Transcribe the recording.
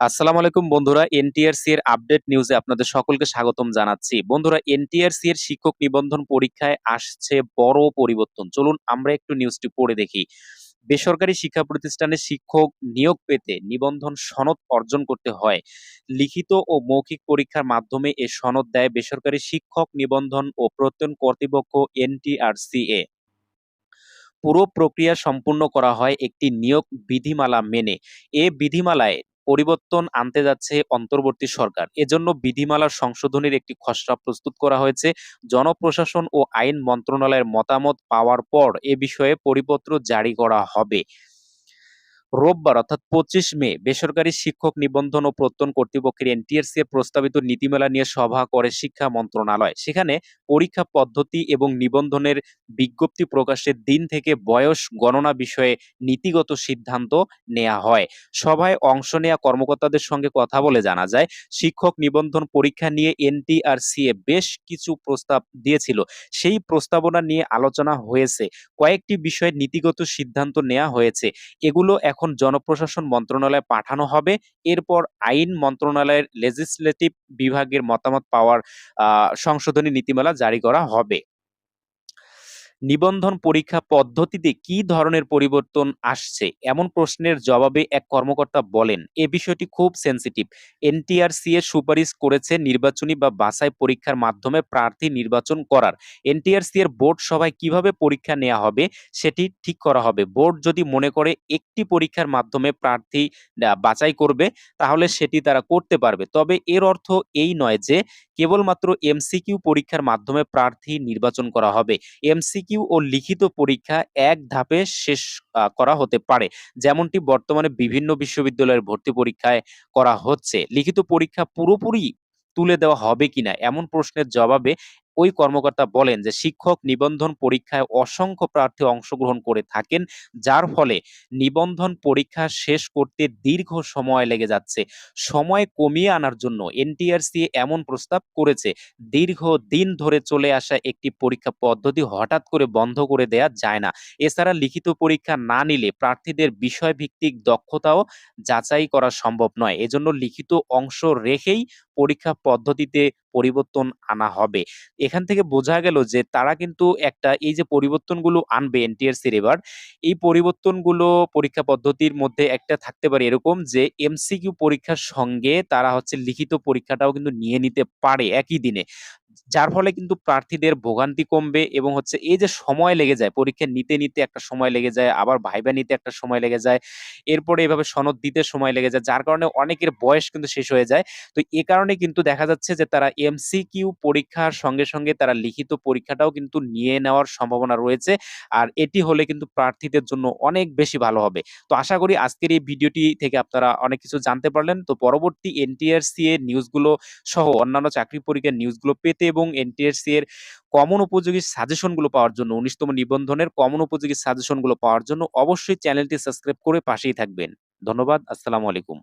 আসসালামু আলাইকুম বন্ধুরা, এনটিআরসি এর আপডেট নিউজে আপনাদের সকলকে স্বাগতম জানাচ্ছি। বন্ধুরা, এনটিআরসি এর শিক্ষক নিবন্ধন পরীক্ষায় আসছে বড় পরিবর্তন। চলুন আমরা একটু নিউজটি পড়ে দেখি। বেসরকারি শিক্ষা প্রতিষ্ঠানে শিক্ষক নিয়োগ পেতে নিবন্ধন সনদ অর্জন করতে হয়। লিখিত ও মৌখিক পরীক্ষার মাধ্যমে এ সনদ দেয় বেসরকারি শিক্ষক নিবন্ধন ও প্রত্যয়ন কর্তৃপক্ষ এনটিআরসিএ। পুরো প্রক্রিয়া সম্পূর্ণ করা হয় একটি নিয়োগ বিধিমালা মেনে। এ বিধিমালায় পরিবর্তন আনতে যাচ্ছে অন্তর্বর্তী সরকার। এজন্য বিধিমালার সংশোধনের একটি খসড়া প্রস্তুত করা হয়েছে। জনপ্রশাসন ও আইন মন্ত্রণালয়ের মতামত পাওয়ার পর এ বিষয়ে পরিপত্র জারি করা হবে। রোববার, অর্থাৎ পঁচিশ মে, বেসরকারি শিক্ষক নিবন্ধন ও প্রত্যয়ন কর্তৃপক্ষের এনটিএসসি এর প্রস্তাবিত নীতিমেলা নিয়ে সভা করে শিক্ষা মন্ত্রণালয়। সেখানে পরীক্ষা পদ্ধতি এবং নিবন্ধনের বিজ্ঞপ্তি প্রকাশের দিন থেকে বয়স গণনা বিষয়ে নীতিগত সিদ্ধান্ত নেওয়া হয়। সভায় অংশ নেওয়া কর্মকর্তাদের সঙ্গে কথা বলে জানা যায়, শিক্ষক নিবন্ধন পরীক্ষা নিয়ে এনটিআরসিএ বেশ কিছু প্রস্তাব দিয়েছিল। সেই প্রস্তাবনা নিয়ে আলোচনা হয়েছে। কয়েকটি বিষয়ে নীতিগত সিদ্ধান্ত নেওয়া হয়েছে। এগুলো এখন জনপ্রশাসন মন্ত্রণালয়ে পাঠানো হবে। এরপর আইন মন্ত্রণালয়ের লেজিসলেটিভ বিভাগের মতামত পাওয়ার সংশোধনী নীতিমালা জারি করা হবে। নিবন্ধন পরীক্ষা পদ্ধতিতে কি ধরনের পরিবর্তন আসছে? এমন প্রশ্নের জবাবে এক কর্মকর্তা বলেন, এ বিষয়টি খুব সেন্সিটিভ এনটিআরসি এর সুপারিশ করেছে নির্বাচনী বা বাছাই পরীক্ষার মাধ্যমে প্রার্থী নির্বাচন করার। এনটিআরসি এর বোর্ড সভায় কীভাবে পরীক্ষা নেওয়া হবে সেটি ঠিক করা হবে। বোর্ড যদি মনে করে একটি পরীক্ষার মাধ্যমে প্রার্থী বাছাই করবে, তাহলে সেটি তারা করতে পারবে। তবে এর অর্থ এই নয় যে কেবলমাত্র এমসিকিউ পরীক্ষার মাধ্যমে প্রার্থী নির্বাচন করা হবে। এমসিকিউ ও লিখিত পরীক্ষা এক ধাপে শেষ করা হতে পারে। যেমনটি বর্তমানে বিভিন্ন বিশ্ববিদ্যালয়ের ভর্তি পরীক্ষায় করা হচ্ছে। লিখিত পরীক্ষা পুরোপুরি তুলে দেওয়া হবে কিনা, এমন প্রশ্নের জবাবে ওই কর্মকর্তা বলেন যে শিক্ষক নিবন্ধন পরীক্ষায় অসংখ্য প্রার্থী অংশগ্রহণ করে থাকেন, যার ফলে নিবন্ধন পরীক্ষা শেষ করতে দীর্ঘ সময় লেগে যাচ্ছে। সময় কমিয়ে আনার জন্য এনটিআরসি এমন প্রস্তাব করেছে দীর্ঘ দিন ধরে চলে আসা একটি পরীক্ষা পদ্ধতি হঠাৎ করে বন্ধ করে দেয়া যায় না। এছাড়া লিখিত পরীক্ষা না নিলে প্রার্থীদের বিষয়ভিত্তিক দক্ষতাও যাচাই করা সম্ভব নয়। এজন্য লিখিত অংশ রেখেই পরীক্ষা পদ্ধতিতে পরিবর্তন আনা হবে। এখান থেকে বোঝা গেল যে তারা কিন্তু একটা এই যে পরিবর্তনগুলো আনবে এনটিআর এবার, এই পরিবর্তনগুলো পরীক্ষা পদ্ধতির মধ্যে একটা থাকতে পারে এরকম যে এমসিকিউ পরীক্ষার সঙ্গে তারা হচ্ছে লিখিত পরীক্ষাটাও কিন্তু নিয়ে নিতে পারে একই দিনে। যার ফলে কিন্তু প্রার্থীদের ভোগান্তি কমবে এবং হচ্ছে এই যে সময় লেগে যায়, পরীক্ষা নিতে নিতে একটা সময় লেগে যায়, আবার ভাইবা নিতে একটা সময় লেগে যায়, এরপরে এভাবে সনদ দিতে সময় লেগে যায়, যার কারণে অনেকের বয়স কিন্তু শেষ হয়ে যায়। তো এ কারণে কিন্তু দেখা যাচ্ছে যে তারা এমসিকিউ পরীক্ষার সঙ্গে সঙ্গে তারা লিখিত পরীক্ষাটাও কিন্তু নিয়ে নেওয়ার সম্ভাবনা রয়েছে আর এটি হলে কিন্তু প্রার্থীদের জন্য অনেক বেশি ভালো হবে। তো আশা করি আজকের এই ভিডিওটি থেকে আপনারা অনেক কিছু জানতে পারলেন। তো পরবর্তী এনটিআরসি এর নিউজগুলো সহ অন্যান্য চাকরি পরীক্ষার নিউজগুলো পেতে এবং এনটিএসসি এর কমন উপযোগী সাজেশনগুলো পাওয়ার জন্য, উনিশতম নিবন্ধনের কমন উপযোগী সাজেশনগুলো পাওয়ার জন্য অবশ্যই চ্যানেলটি সাবস্ক্রাইব করে পাশেই থাকবেন। ধন্যবাদ, আসসালামু আলাইকুম।